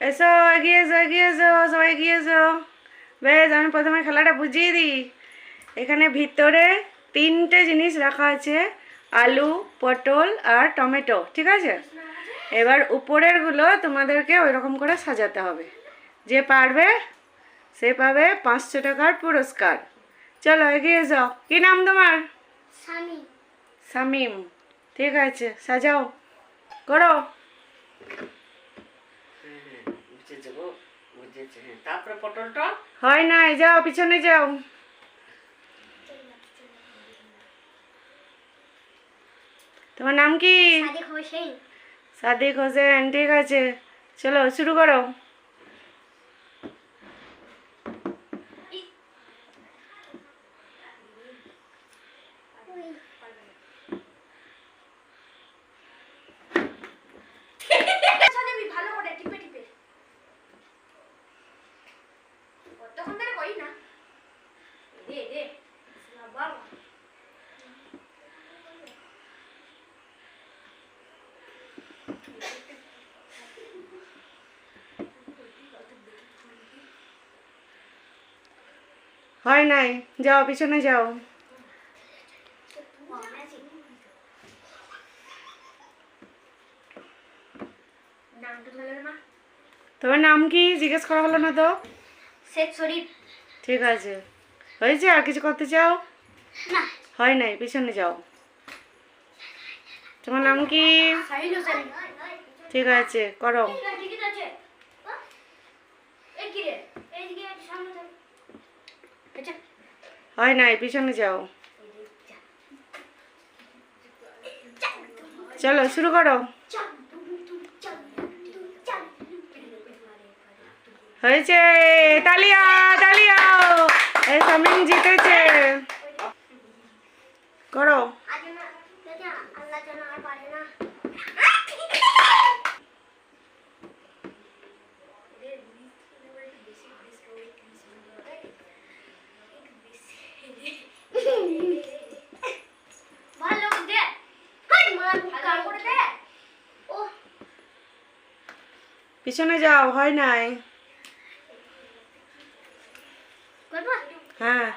এসো এগিয়ে এসো এগিয়ে এসো সবাই এগিয়ে এসো। বেশ আমি প্রথমে খেলাটা বুঝিয়ে দিই। এখানে ভিতরে তিনটে জিনিস রাখা আছে আলু পটল আর টমেটো ঠিক আছে? এবার উপরেরগুলো তোমাদেরকে ওই রকম করে সাজাতে হবে। যে পারবে সে পাবে পাঁচশো টাকার পুরস্কার। চলো এগিয়ে যাও কি নাম তোমার? সানি শামিম ঠিক আছে সাজাও। করো। বুঝেছে গো বুঝেছে। হ্যাঁ তারপরে পটলটা হয় নাই যাও পিছনে যাও। তোমার নাম কি? সাদিক হোসেন। সাদিক হোসেন ঠিক আছে। চলো শুরু করো। করি না দে দে বাবা হয় নাই যাও পিছনে যাও তোমার নাম কি জিজ্ঞেস করা হলো না তো ঠিক আছে। হয়েছে? আর কিছু করতে চাও? হয় নাই পিছনে যাও। তোমার নাম কি? ঠিক আছে করো। আচ্ছা। হয় নাই পিছনে যাও। চলো শুরু করো। হয়েছে। তালিয়া তালিয়া। এই সামিন জিতেছে। করো। পিছনে যাও হয় নাই। হ্যাঁ।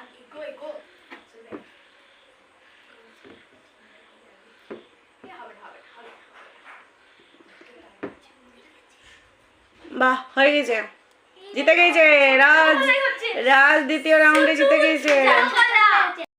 বাহ হয়ে গেছে। জিতে গেছে। রাজ রাজ দ্বিতীয় রাউন্ডে জিতে গেছে।